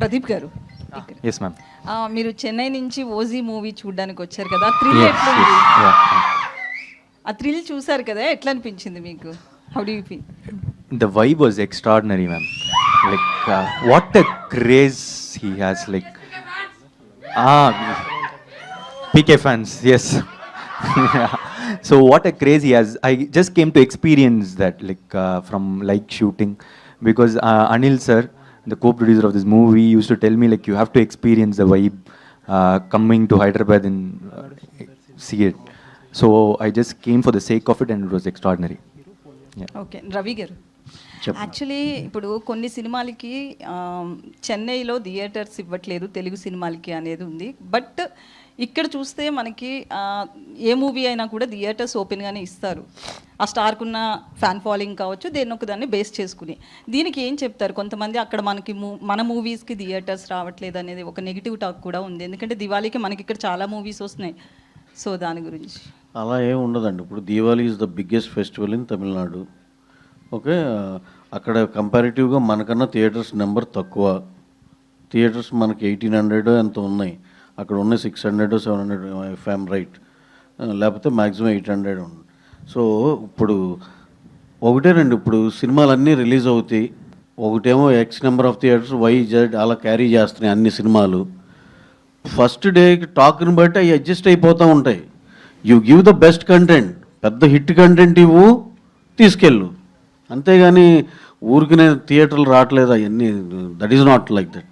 ప్రదీప్ గారు. మీరు చెన్నై నుంచి ఓజీ మూవీ చూడడానికి వచ్చారు కదా త్రిల్ ఆ త్రిల్ చూసారు కదా ఎట్లా అనిపించింది మీకు how do feel the vibe was extraordinary ma'am like what the craze he has like PK fans yes so what a craze as I just came to experience that like from like shooting because Anil sir uh, the co-producer of this movie used to tell me like you have to experience the vibe uh, coming to hyderabad and uh, see it so i just came for the sake of it and it was extraordinary yeah okay Ravi garu actually ఇప్పుడు కొన్ని సినిమాలకి చెన్నైలో theatres ఇవ్వట్లేదు తెలుగు సినిమాలకి అనేది ఉంది but ఇక్కడ చూస్తే మనకి ఏ మూవీ అయినా కూడా థియేటర్స్ ఓపెన్గానే ఇస్తారు. ఆ స్టార్కున్న ఫ్యాన్ ఫాలోయింగ్ కావచ్చు దేని ఒక దాన్ని బేస్ చేసుకుని. దీనికి ఏం చెప్తారు? కొంతమంది అక్కడ మనకి మూ మన మూవీస్కి థియేటర్స్ రావట్లేదు అనేది ఒక నెగిటివ్ టాక్ కూడా ఉంది. ఎందుకంటే దివాళీకి మనకి ఇక్కడ చాలా మూవీస్ వస్తున్నాయి. సో దాని గురించి. అలా ఏం ఉండదండి. ఇప్పుడు Diwali is the biggest festival in Tamil Nadu okay అక్కడ కంపారిటివ్గా మనకన్నా థియేటర్స్ నెంబర్ తక్కువ. థియేటర్స్ మనకి ఎయిటీన్ హండ్రెడ్ ఎంత ఉన్నాయి. అక్కడ ఉన్నాయి సిక్స్ హండ్రెడ్ సెవెన్ హండ్రెడ్ ఫ్యామ్ రైట్. లేకపోతే మ్యాక్సిమం ఎయిట్ హండ్రెడ్ ఉంది సో ఇప్పుడు ఒకటేనండి ఇప్పుడు సినిమాలన్నీ రిలీజ్ అవుతాయి. ఒకటేమో X number of theatres Y Z అలా క్యారీ చేస్తున్నాయి అన్ని సినిమాలు. ఫస్ట్ డే టాక్ని బట్టి అవి అడ్జస్ట్ అయిపోతూ ఉంటాయి. You give the best content పెద్ద హిట్ కంటెంట్ ఇవ్వు తీసుకెళ్ళు. అంతేగాని నేను థియేటర్లు రావట్లేదు అవన్నీ. That is not like that